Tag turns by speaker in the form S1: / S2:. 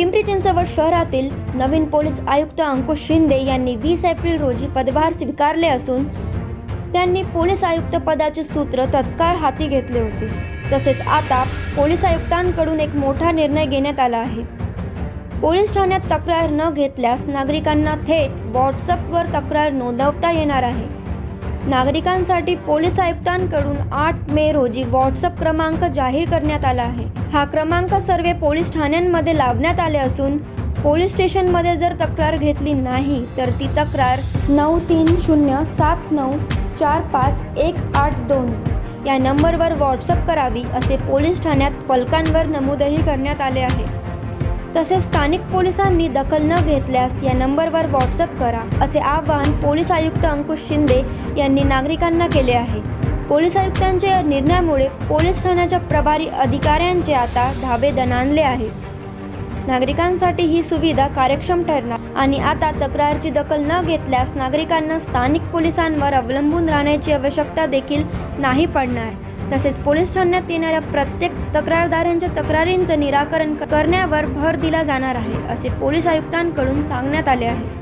S1: पिंपरी चिंचवड शहरातील नवीन पोलीस आयुक्त अंकुश शिंदे यांनी वीस एप्रिल रोजी पदभार स्वीकारले असून त्यांनी पोलीस आयुक्त पदाचे सूत्र तत्काळ हाती घेतले होते. तसेच आता पोलीस आयुक्तांकडून एक मोठा निर्णय घेण्यात आला आहे. पोलीस ठाण्यात तक्रार न घेतल्यास नागरिकांना थेट व्हॉट्सअपवर तक्रार नोंदवता येणार आहे. नागरिकांसाठी पोलीस आयुक्तांकडून आठ मे रोजी व्हॉट्सअप क्रमांक जाहीर करण्यात आला आहे. हा क्रमांक सर्व पोलीस ठाण्यांमध्ये लावण्यात आले असून पोलीस स्टेशनमध्ये जर तक्रार घेतली नाही तर ती तक्रार नऊ तीन शून्य सात नऊ चार पाच एक आठ दोन या नंबरवर व्हॉट्सअप करावी असे पोलीस ठाण्यात फलकांवर नमूदही करण्यात आले आहे. तसेच स्थानिक पोलिसांनी दखल न घेतल्यास या नंबरवर व्हॉट्सअप करा असे आवाहन पोलीस आयुक्त अंकुश शिंदे यांनी नागरिकांना केले आहे. पोलीस आयुक्तांच्या या निर्णयामुळे पोलीस ठाण्याच्या प्रभारी अधिकाऱ्यांचे आता धाबे दणाणले आहे. नागरिकांसाठी ही सुविधा कार्यक्षम ठरणार आणि आता तक्रारची दखल न घेतल्यास नागरिकांना स्थानिक पोलिसांवर अवलंबून राहण्याची आवश्यकता देखील नाही पडणार. तसेच पोलीस ठाण्यात येणाऱ्या प्रत्येक तक्रारदारांच्या तक्रारींचं निराकरण करण्यावर भर दिला जाणार आहे असे पोलीस आयुक्तांकडून सांगण्यात आले आहे.